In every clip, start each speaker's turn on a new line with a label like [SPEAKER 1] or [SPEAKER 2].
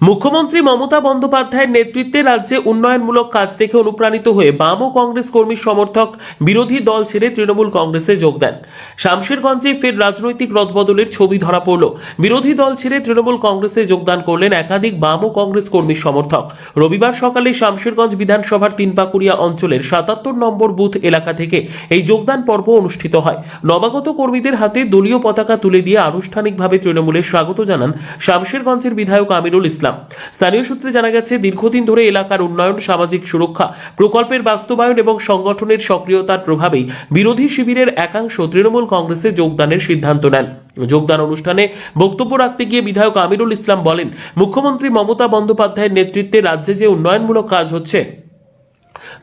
[SPEAKER 1] মুখ্যমন্ত্রী মমতা বন্দ্যোপাধ্যায়ের নেতৃত্বে রাজ্যে উন্নয়নমূলক কাজ দেখে অনুপ্রাণিত হয়ে বাম ও কংগ্রেস কর্মী সমর্থক বিরোধী দল ছেড়ে তৃণমূল কংগ্রেসে যোগ দেন। শামশেরগঞ্জে ফের রাজনৈতিক রদবদলের ছবি ধরা পড়ল। বিরোধী দল ছেড়ে তৃণমূল কংগ্রেসে যোগদান করলেন একাধিক বাম ও কংগ্রেস কর্মী সমর্থক। রবিবার সকালে শামশেরগঞ্জ বিধানসভার তিনপাকুড়িয়া অঞ্চলের সাতাত্তর নম্বর বুথ এলাকা থেকে এই যোগদান পর্ব অনুষ্ঠিত হয়। নবাগত কর্মীদের হাতে দলীয় পতাকা তুলে দিয়ে আনুষ্ঠানিকভাবে তৃণমূলের স্বাগত জানান শামশেরগঞ্জের বিধায়ক আমিরুল ইসলাম। স্থানীয় সূত্রে জানা গেছে, দীর্ঘদিন ধরে এলাকার উন্নয়ন, সামাজিক সুরক্ষা, প্রকল্পের বাস্তবায়ন এবং সংগঠনের সক্রিয়তার প্রভাবেই বিরোধী শিবিরের একাংশ তৃণমূল কংগ্রেসে যোগদানের সিদ্ধান্ত নেন। যোগদান অনুষ্ঠানে বক্তব্য রাখতে গিয়ে বিধায়ক আমিরুল ইসলাম বলেন, মুখ্যমন্ত্রী মমতা বন্দ্যোপাধ্যায়ের নেতৃত্বে রাজ্যে যে উন্নয়নমূলক কাজ হচ্ছে,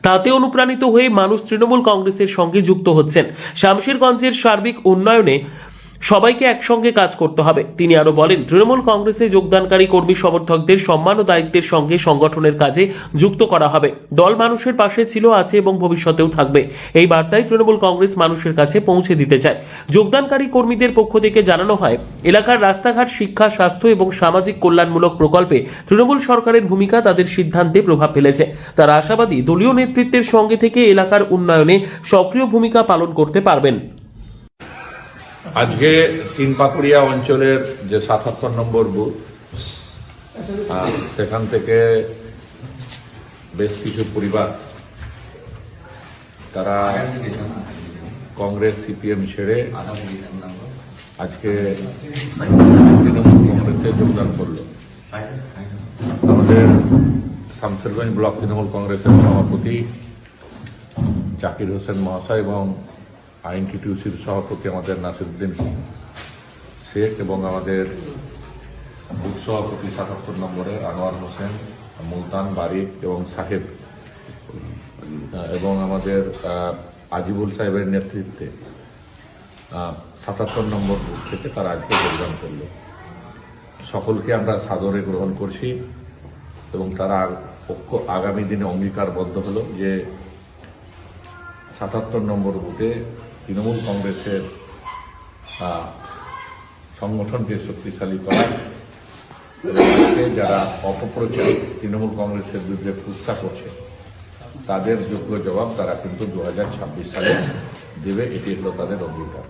[SPEAKER 1] তাতে অনুপ্রাণিত হয়ে মানুষ তৃণমূল কংগ্রেসের সঙ্গে যুক্ত হচ্ছেন। শামশেরগঞ্জের সার্বিক উন্নয়নে সবাইকে একসঙ্গে কাজ করতে হবে। তিনি আরও বলেন, তৃণমূল কংগ্রেসে যোগদানকারী কর্মী সমর্থকদের সম্মান ও দায়িত্বের সঙ্গে সংগঠনের কাজে যুক্ত করা হবে। দল মানুষের পাশে ছিল, আছে এবং ভবিষ্যতেও থাকবে। এই বার্তায় তৃণমূল কংগ্রেস মানুষের কাছে পৌঁছে দিতে চায়। যোগদানকারী কর্মীদের পক্ষ থেকে জানানো হয়, এলাকার রাস্তাঘাট, শিক্ষা, স্বাস্থ্য এবং সামাজিক কল্যাণমূলক প্রকল্পে তৃণমূল সরকারের ভূমিকা তাদের সিদ্ধান্তে প্রভাব ফেলেছে। তারা আশাবাদী, দলীয় নেতৃত্বের সঙ্গে থেকে এলাকার উন্নয়নে সক্রিয় ভূমিকা পালন করতে পারবেন।
[SPEAKER 2] আজকে তিন পাকুড়িয়া অঞ্চলের যে সাতাত্তর নম্বর বুথ সেখান থেকে বেশ কিছু পরিবার তারা কংগ্রেস সিপিএম ছেড়ে আজকে তৃণমূল কংগ্রেসে যোগদান করল। আমাদের শামসেরগঞ্জ ব্লক তৃণমূল কংগ্রেসের সভাপতি জাকির হোসেন মহাশয় এবং আইনটিটিউসির সভাপতি আমাদের নাসিরুদ্দিন শেখ এবং আমাদের বুথ সভাপতি সাতাত্তর নম্বরে আনোয়ার হোসেন, মুলতান, বারিক এবং সাহেব। এবং আমাদের আজিবুল সাহেবের নেতৃত্বে সাতাত্তর নম্বর বুথ থেকে তারা আজকে যোগদান করল। সকলকে আমরা সাদরে গ্রহণ করছি এবং তারা পক্ষ আগামী দিনে অঙ্গীকারবদ্ধ হলো যে সাতাত্তর নম্বর বুথে তৃণমূল কংগ্রেসের সংগঠনকে শক্তিশালী করা। যারা অপপ্রচার তৃণমূল কংগ্রেসের বিরুদ্ধে ফুৎসা করছে, তাদের যোগ্য জবাব তারা কিন্তু দু হাজার ছাব্বিশ সালে দেবে। এটি হলো তাদের অঙ্গীকার।